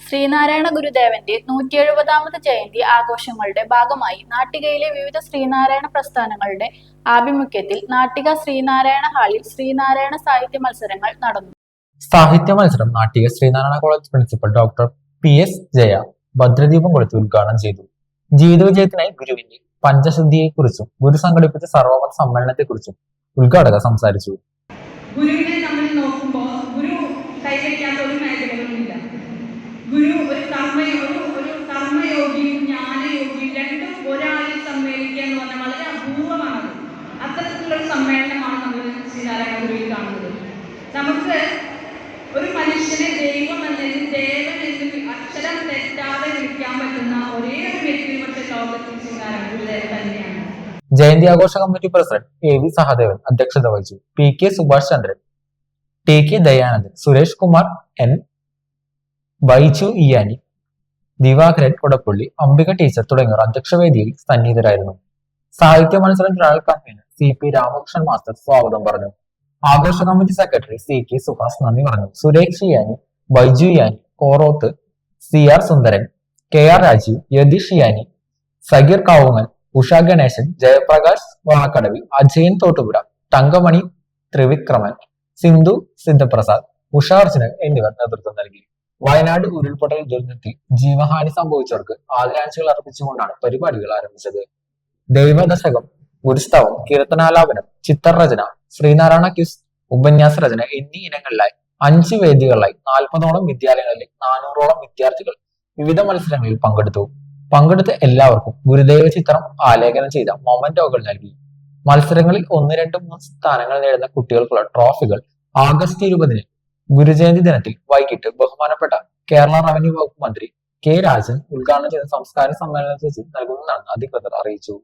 ശ്രീനാരായണ ഗുരുദേവന്റെ നൂറ്റി എഴുപതാമത് ജയന്തി ആഘോഷങ്ങളുടെ ഭാഗമായി നാട്ടികയിലെ വിവിധ ശ്രീനാരായണ പ്രസ്ഥാനങ്ങളുടെ ആഭിമുഖ്യത്തിൽ നാട്ടിക ശ്രീനാരായണ ഹാളിൽ ശ്രീനാരായണ സാഹിത്യ മത്സരങ്ങൾ നടന്നു. സാഹിത്യ മത്സരം Nattika Sreenarayana college principal doctor P S Jaya ഭദ്രദീപം കൊടുത്ത് ഉദ്ഘാടനം ചെയ്തു. ജീവിത വിജയത്തിനായി ഗുരുവിന്റെ പഞ്ചശുദ്ധിയെക്കുറിച്ചും ഗുരു സംഘടിപ്പിച്ച സർവമത സമ്മേളനത്തെക്കുറിച്ചും ഉദ്ഘാടക സംസാരിച്ചു. ഗുരുവിനെ നമ്മൾ നോക്കുമ്പോൾ ഗുരു കൈവയ്ക്കാത്ത ഒരു മേഖലകളുമില്ല ഗുരു ഒരു കർമ്മ ഒരു ഒരു കർമ്മയോഗിയും ജ്ഞാനയോഗിയും രണ്ടും ഒരാളിൽ സമ്മേളിക്കുക എന്ന് പറഞ്ഞാൽ വളരെ അപൂർവമാണത് അത്തരത്തിലുള്ളൊരു സമ്മേളനമാണ് നമ്മൾ ശ്രീനാരായണ ഗുരുവിൽ കാണുന്നത്. നമുക്ക് ഒരു മനുഷ്യനെ ദൈവം എന്നതിൽ ദേവൻ എന്ന് അക്ഷരം തെറ്റാതെ വിളിക്കാൻ പറ്റുന്ന ഒരേ ഒരു വ്യക്തി പക്ഷെ ലോകത്തിൽ ശ്രീനാരായണ തന്നെയാണ്. ജയന്തി ആഘോഷ committee president A V Sahadevan അധ്യക്ഷത വഹിച്ചു. P K Subhash Chandran T K Dayanandan Suresh Kumar N Baiju Iyani Divakaran Kodappally Ambika teacher തുടങ്ങിയവർ അധ്യക്ഷവേദിയിൽ സന്നിഹിതരായിരുന്നു. സാഹിത്യ മത്സരം trial convener C P Ramakrishnan master സ്വാഗതം പറഞ്ഞു. ആഘോഷ committee secretary C K Suhas നന്ദി പറഞ്ഞു. Suresh Iyani Baiju Iyani Koroth C R Sundaran K R Rajeev Yatheesh Iyani Sageer Kavungal Usha Ganesan Jayaprakash വാക്കടവിൽ Ajayan Thottupura Thankamani Trivikraman Sindhu Sidhaprasad Usha Arjunan എന്നിവർ നേതൃത്വം നൽകി. വയനാട് ഉരുൾപൊട്ടൽ ദുരന്തത്തിൽ ജീവഹാനി സംഭവിച്ചവർക്ക് ആദരാഞ്ജലികൾ അർപ്പിച്ചുകൊണ്ടാണ് പരിപാടികൾ ആരംഭിച്ചത്. ദൈവദശകം ഗുരുസ്തവം കീർത്തനാലാപനം ചിത്രരചന ശ്രീനാരായണ ക്യൂസ് ഉപന്യാസ രചന എന്നീ ഇനങ്ങളിലായി അഞ്ച് വേദികളിലായി നാൽപ്പതോളം വിദ്യാലയങ്ങളിലെ നാനൂറോളം വിദ്യാർത്ഥികൾ വിവിധ മത്സരങ്ങളിൽ പങ്കെടുത്തു. പങ്കെടുത്ത എല്ലാവർക്കും ഗുരുദേവ ചിത്രം ആലേഖനം ചെയ്ത മൊമന്റോകൾ നൽകി. മത്സരങ്ങളിൽ ഒന്ന് രണ്ട് മൂന്ന് സ്ഥാനങ്ങൾ നേടുന്ന കുട്ടികൾക്കുള്ള ട്രോഫികൾ ആഗസ്റ്റ് ഇരുപതിന് ഗുരുജയന്തി ദിനത്തിൽ വൈകിട്ട് ബഹുമാനപ്പെട്ട കേരള റവന്യൂ വകുപ്പ് മന്ത്രി കെ രാജൻ ഉദ്ഘാടനം ചെയ്ത സംസ്കാര സമ്മേളനത്തിൽ വെച്ച് നൽകുന്നതാണ് അധികൃതർ അറിയിച്ചു.